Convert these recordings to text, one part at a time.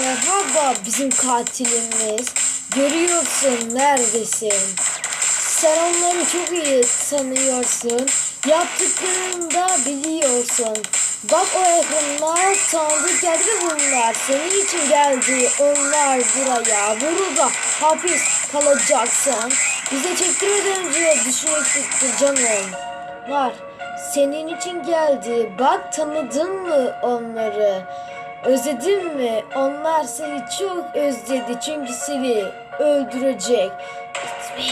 Merhaba bizim katilimiz. Görüyorsun neredesin? Sen onları çok iyi tanıyorsun. Yaptıklarını da biliyorsun. Bak o yakınlar tanıdık geldi bunlar senin için geldi. Onlar buraya. Burada hapis kalacaksın. Bize çektirmeden önce düşünecekti canım. Var. Senin için geldi. Bak tanıdın mı onları? Özledin mi? Onlar seni çok özledi çünkü seni öldürecek. It's me.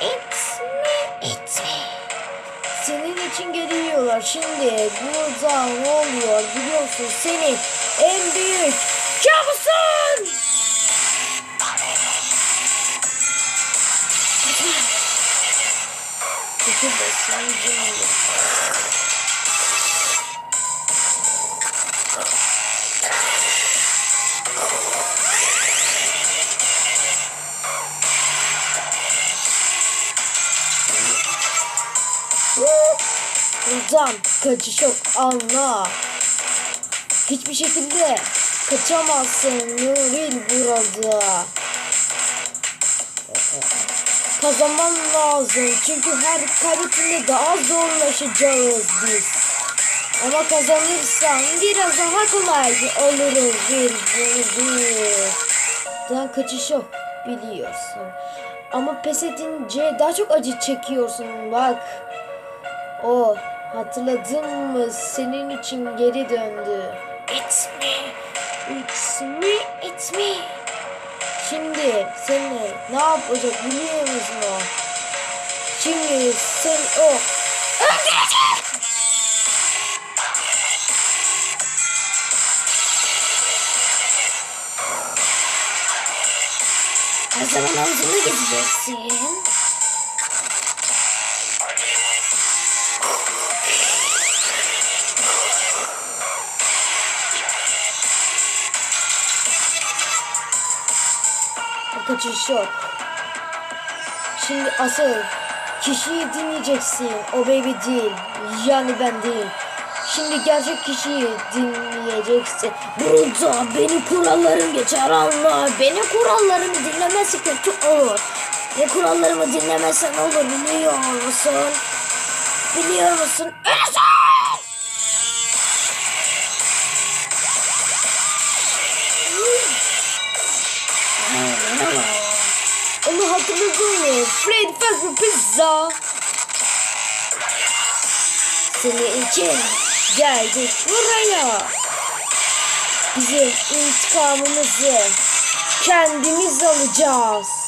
It's me. It's me. Senin için geliyorlar. Şimdi burada ne oluyor biliyorsun senin en büyük kabusun. Kötü basıncı Buradan kaçış yok anla. Hiçbir şekilde kaçamazsın Nuril burada. Kazanman lazım çünkü her kaybettiğinde daha zorlaşacağız biz. Ama kazanırsan biraz daha kolay oluruz bir Buradan kaçış yok biliyorsun. Ama pes edince daha çok acı çekiyorsun bak. O hatırladın mı senin için geri döndü. It's me, it's me, it's me. Şimdi seni ne yapacak biliyor musun o? Şimdi sen o öldürecek. Her zaman ağzını geçeceksin. Kaçış yok. Şimdi asıl kişiyi dinleyeceksin. O baby değil. Yani ben değil. Şimdi gerçek kişiyi dinleyeceksin. Burada benim kurallarım geçer anla. Benim kurallarımı dinlemezsen kötü olur. Ne kurallarımı dinlemezsen olur biliyor musun? Biliyor musun? Ölürsün! Onu hatırladın mı? Freddy Fazbear Pizza. Senin için geldik buraya. Bizim intikamımızı kendimiz alacağız.